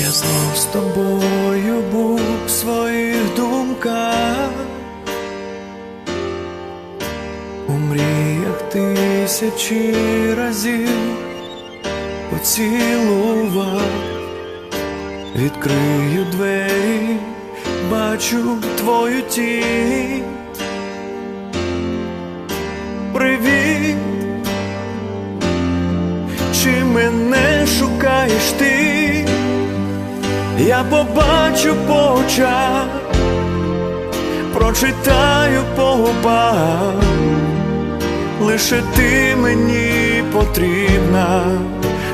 Я знов з тобою був в своїх думках, у мріях тисячі разів поцілував, відкрию двері, бачу твою тінь. Привіт, чи мене шукаєш ти? Я побачу по очах, прочитаю по губах, лише ти мені потрібна,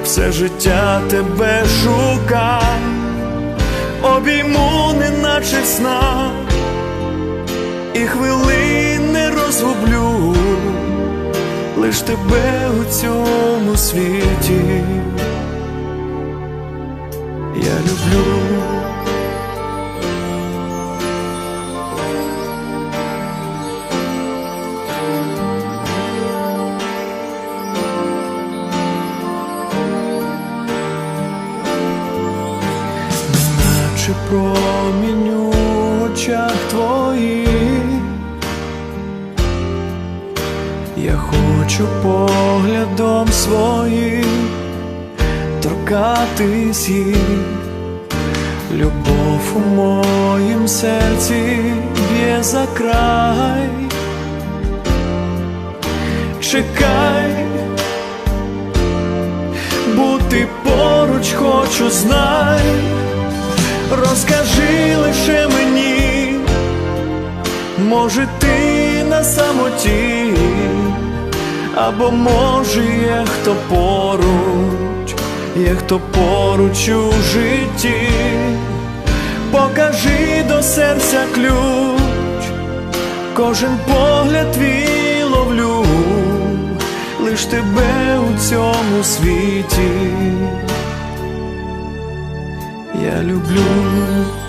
все життя тебе шукай, обійму, неначе сна, і хвилин не розгублю, лиш тебе у цьому світі я люблю. Наче промінь у очах Я хочу поглядом своїм торкатись їх Любов у моїм серці б'є за край. Чекай, бути поруч хочу, знай, розкажи лише мені, може ти на самоті, або може є хто поруч, є хто поруч у житті, покажи до серця ключ, кожен погляд твій ловлю, лиш тебе у цьому світі. Я люблю.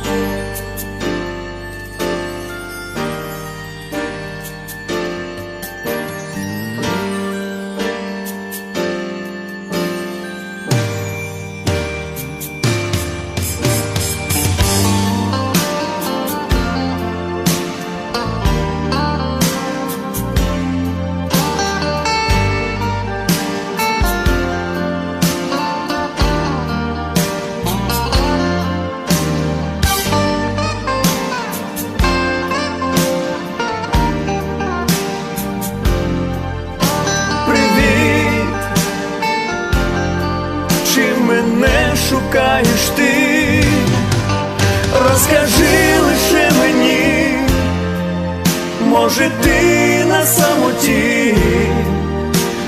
Шукаєш ти? Розкажи лише мені, може ти на самоті,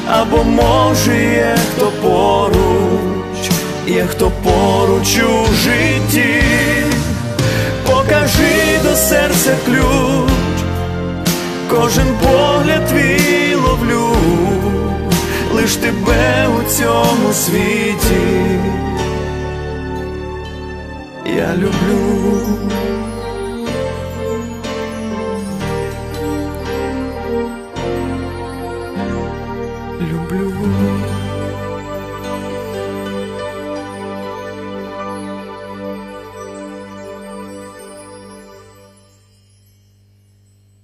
або може є хто поруч, є хто поруч у житті, покажи до серця ключ кожен погляд твій ловлю, лиш тебе у цьому світі я люблю.